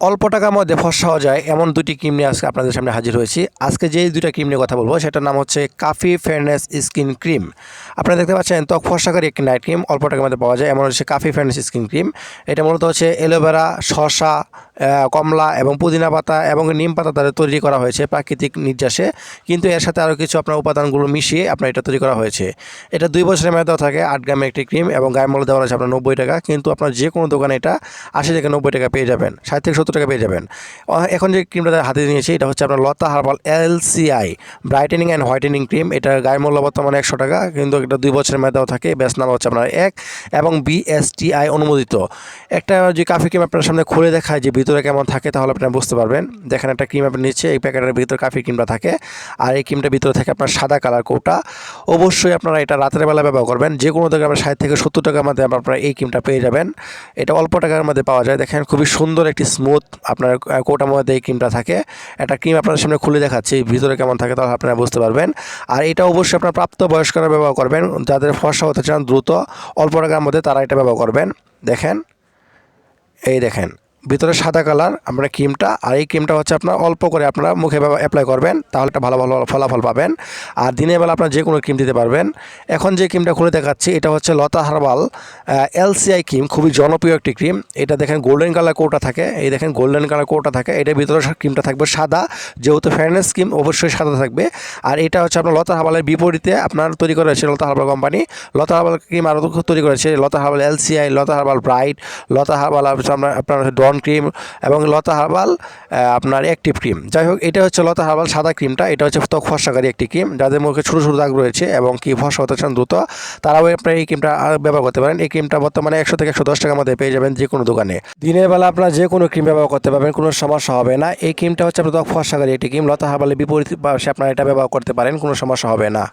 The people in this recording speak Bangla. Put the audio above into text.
অল্প টাকার মধ্যে ফসা হওয়া যায়, এমন দুটি ক্রিম নিয়ে আজকে আপনাদের সামনে হাজির হয়েছি। আজকে যে দুইটা ক্রিম নিয়ে কথা বলব, সেটার নাম হচ্ছে কাফি ফেয়ারনেস স্কিন ক্রিম। আপনারা দেখতে পাচ্ছেন, ত্বক ফসাকারী একটি নাইট ক্রিম, অল্প টাকার মধ্যে পাওয়া যায়, এমন হচ্ছে কাফি ফেয়ারনেস স্কিন ক্রিম। এটা মূলত হচ্ছে অ্যালোভেরা শসা কমলা এবং পুদিনা পাতা এবং নিম পাতা দ্বারা তৈরি করা হয়েছে প্রাকৃতিক নির্যাসে। কিন্তু এর সাথে আরও কিছু আপনার উপাদানগুলো মিশিয়ে আপনার এটা তৈরি করা হয়েছে। এটা দুই বছরের মেয়াদ থাকে, আট গ্রামে একটি ক্রিম এবং গায়ের মূল্য দেওয়া আছে আপনার নব্বই টাকা। কিন্তু আপনার যে কোনো দোকানে এটা আশি থেকে নব্বই টাকা পেয়ে যাবেন। ষাট থেকে সত্তর টাকা পেয়ে যাবেন। এখন যে ক্রিমটা হাতে নিয়েছি, এটা হচ্ছে আপনার Lata herbal LCI brightening and whitening cream এটা গায়ের মূল্য বর্তমানে একশো টাকা, কিন্তু এটা দুই বছরের মেয়াদ দেওয়া থাকে ব্যাস নাম হচ্ছে আপনার এক, এবং বিএসটিআই অনুমোদিত। একটা যে কাফি ক্রিম আপনার সামনে খুলে দেখায়, যে ভিতরে কেমন থাকে, তাহলে আপনি বুঝতে পারবেন। দেখেন একটা ক্রিম আপনি নিচ্ছে, এই প্যাকেটের ভিতরে কাফি ক্রিমটা থাকে, আর এই ক্রিমটার ভিতরে থাকে আপনার সাদা কালার কোটা। অবশ্যই আপনারা এটা রাতের বেলা ব্যবহার করবেন যে কোনো থেকে আপনার ষাট থেকে সত্তর টাকার মধ্যে আপনারা এই ক্রিমটা পেয়ে যাবেন। এটা অল্প টাকার মধ্যে পাওয়া যায়, দেখেন খুবই সুন্দর একটি স্মুথ আপনার আহ, কোটার মধ্যে এই ক্রিমটা থাকে। একটা ক্রিম আপনার সামনে খুলে দেখাচ্ছি ভিতরে কেমন থাকে তাহলে আপনারা বুঝতে পারবেন। আর এটা অবশ্যই আপনার প্রাপ্ত বয়স্করা ব্যবহার করবেন। যাদের ফর্সা হতে চান দ্রুত অল্প টাকার মধ্যে তারা এটা ব্যবহার করবেন। দেখেন এই দেখেন। ভিতরে সাদা কালার, আমরা ক্রিমটা, আর এই ক্রিমটা হচ্ছে আপনার অল্প করে আপনারা মুখে অ্যাপ্লাই করবেন, তাহলে একটা ভালো ভালো ফলাফল পাবেন। আর দিনের বেলা আপনার যে কোনো ক্রিম দিতে পারবেন। এখন যে ক্রিমটা খুলে দেখাচ্ছি, এটা হচ্ছে লতা হার্বাল এলসিআই ক্রিম, খুবই জনপ্রিয় একটি ক্রিম। এটা দেখেন গোল্ডেন কালার কোটা থাকে, এই দেখেন গোল্ডেন কালার কোটা থাকে, এটার ভিতরে ক্রিমটা থাকবে সাদা, যেহেতু ফেয়ারনেস ক্রিম অবশ্যই সাদা থাকবে। আর এটা হচ্ছে আপনার লতা হার্বালের বিপরীতে আপনার তৈরি করা হয়েছে Lata herbal company. Lata herbal cream আরও তৈরি করেছে Lata herbal LCI, Lata herbal bright, Lata herbal আপনার আপনার হচ্ছে ডন ক্রিম এবং লতা হার্বাল আপনার অ্যাক্টিভ ক্রিম যাই হোক, এটা হচ্ছে লতা হার্বাল সাদা ক্রিমটা এটা হচ্ছে ত্বক ফর্সাকারী একটি ক্রিম যাদের মুখে ছোটো ছোটো দাগ রয়েছে এবং কি ফর্সা হতে চান দ্রুত, তারাও আপনার এই ক্রিমটা ব্যবহার করতে পারেন। এই ক্রিমটা বর্তমানে একশো থেকে একশো দশ টাকার মধ্যে পেয়ে যাবেন যে কোনো দোকানে। দিনের বেলা আপনার যে কোনো ক্রিম ব্যবহার করতে পারবেন, কোনো সমস্যা হবে না। এই ক্রিমটা হচ্ছে আপনার ত্বক ফর্সাকারী একটি ক্রিম লতা হার্বালের বিপরীত পাশে আপনারা এটা ব্যবহার করতে পারেন, কোনো সমস্যা হবে না।